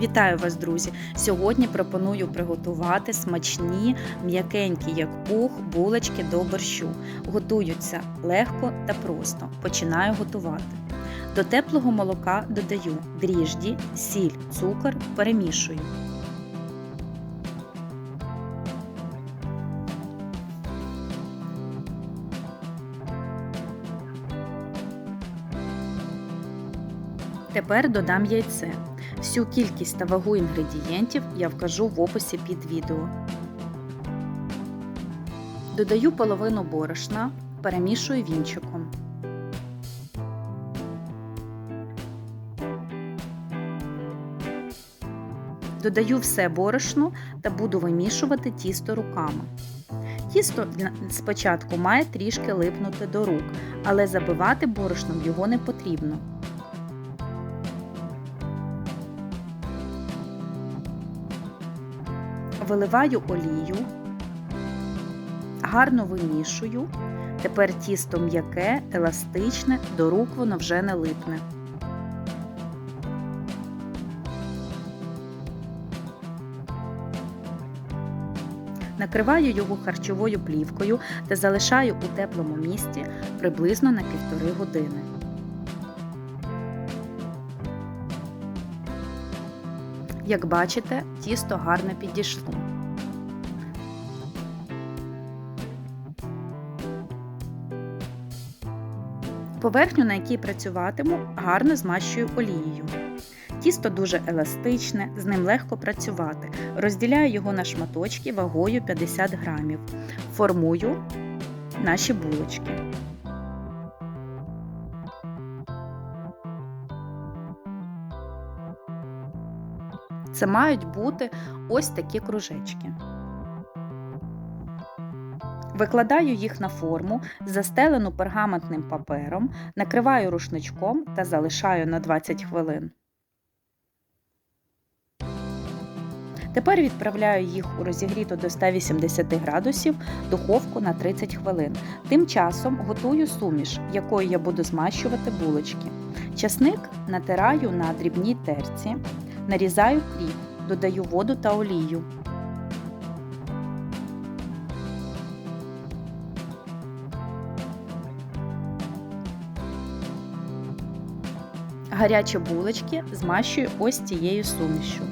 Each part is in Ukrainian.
Вітаю вас, друзі! Сьогодні пропоную приготувати смачні, м'якенькі, як пух, булочки до борщу. Готуються легко та просто. Починаю готувати. До теплого молока додаю дріжджі, сіль, цукор, перемішую. Тепер додам яйце. Всю кількість та вагу інгредієнтів я вкажу в описі під відео. Додаю половину борошна, перемішую вінчиком. Додаю все борошно та буду вимішувати тісто руками. Тісто спочатку має трішки липнути до рук, але забивати борошном його не потрібно. Виливаю олію, гарно вимішую. Тепер тісто м'яке, еластичне, до рук воно вже не липне. Накриваю його харчовою плівкою та залишаю у теплому місці приблизно на півтори години. Як бачите, тісто гарно підійшло. Поверхню, на якій працюватиму, гарно змащую олією. Тісто дуже еластичне, з ним легко працювати. Розділяю його на шматочки вагою 50 грамів. Формую наші булочки. Це мають бути ось такі кружечки. Викладаю їх на форму, застелену пергаментним папером, накриваю рушничком та залишаю на 20 хвилин. Тепер відправляю їх у розігріту до 180 градусів духовку на 30 хвилин. Тим часом готую суміш, якою я буду змащувати булочки. Часник натираю на дрібній терці, нарізаю кріп, додаю воду та олію. Гарячі булочки змащую ось цією сумішю.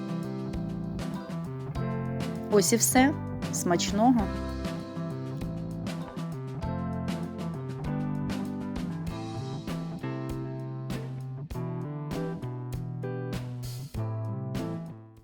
Ось і все. Смачного!